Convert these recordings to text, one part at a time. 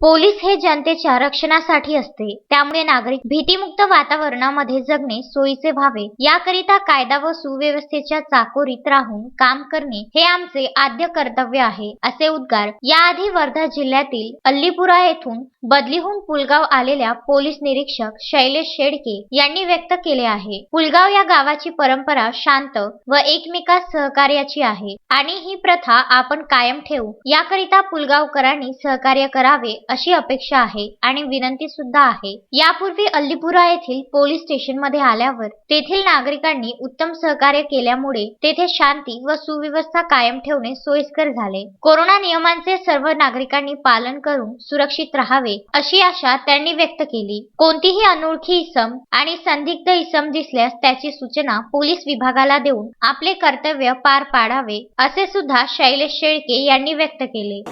Police हे जनतेच्या रक्षणासाठी असते. त्यामुळे नागरिक भीतीमुक्त वातावरणामध्ये जगणे सोयीचे व्हावे. याकरिता कायदा व सुव्यवस्थेच्या चाकोरीत राहून काम करणे हे आमचे आद्य कर्तव्य आहे असे उद्गार याआधी वर्धा जिल्ह्यातील अल्लीपुरा येथून बदलीहून पुलगाव आलेल्या पोलीस निरीक्षक शैलेश शेडके यांनी व्यक्त केले आहे. पुलगाव या गावाची परंपरा शांत व एकमेकात सहकार्याची आहे आणि ही प्रथा आपण कायम ठेवू. याकरिता पुलगावकरांनी सहकार्य करावे अशी अपेक्षा आहे आणि विनंती सुद्धा आहे. यापूर्वी अल्लीपुरा येथील पोलीस स्टेशनमध्ये आल्यावर तेथील नागरिकांनी उत्तम सहकार्य केल्यामुळे तेथे शांती व सुव्यवस्था कायम ठेवणे सोयीस्कर झाले. कोरोना नियमांचे सर्व नागरिकांनी पालन करून सुरक्षित राहावे अशी आशा त्यांनी व्यक्त केली. कोणतीही अनोळखी इसम आणि संदिग्ध इसम दिसल्यास त्याची सूचना पोलीस विभागाला देऊन आपले कर्तव्य पार पाडावे असे सुद्धा शैलेश शेळके यांनी व्यक्त केले.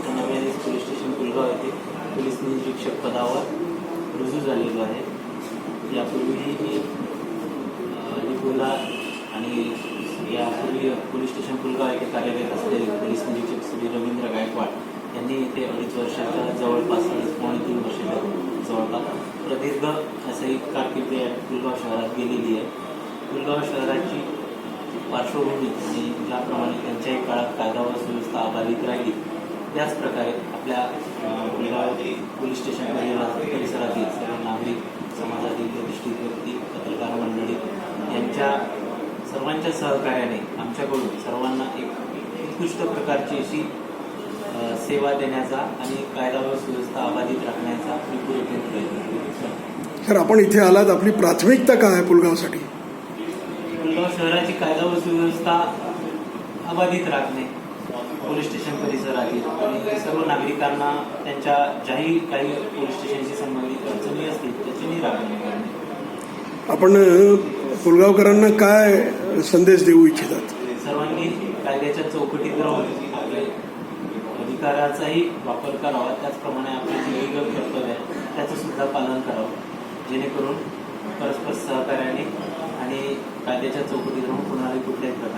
पोलीस निरीक्षक पदावर रुजू झालेलो आहे. यापूर्वी निपुला आणि यापूर्वी पोलीस स्टेशन पुलगाव येथे कार्यरत असलेले पोलीस निरीक्षक श्री रवींद्र गायकवाड यांनी येथे अडीच वर्षाच्या जवळपास अडीच पावणे तीन वर्षाच्या जवळपास प्रदीर्घ असं एक या पुलगाव शहरात गेलेली आहे. पुलगाव शहराची पार्श्वभूमी आणि ज्याप्रमाणे त्यांच्याही काळात कायदा व सुव्यवस्था अबाधित राहिली त्याच प्रकारे आपल्या पुलगाव पोलीस स्टेशन परिसरात- परिसरातील सर्व नागरिक समाजातील प्रतिष्ठित व्यक्ती पत्रकार मंडळी यांच्या सर्वांच्या सहकार्याने आमच्याकडून सर्वांना एक उत्कृष्ट प्रकारची अशी सेवा देण्याचा आणि कायदा व सुव्यवस्था अबाधित राखण्याचा मी पुरेपूर प्रयत्न सर आपण इथे आलात आपली प्राथमिकता काय आहे पुलगावसाठी पुलगाव शहराची कायदा व सुव्यवस्था अबाधित राखणे. पोलीस स्टेशन परिसरातील आणि सर्व नागरिकांना त्यांच्या ज्याही काही पोलीस स्टेशनशी संबंधित अडचणी असतील त्याची निराकरण करणे. आपण पुलगावकरांना काय संदेश देऊ इच्छितात? सर्वांनी कायद्याच्या चौकटीत राहून आपले अधिकाराचाही वापर करावा. त्याचप्रमाणे आपले जे लीगल कर्तव्य आहे त्याचं सुद्धा पालन करावं. जेणेकरून परस्पर सहकार्याने आणि कायद्याच्या चौकटीत राहून कुणालाही कुठल्याही प्रकारची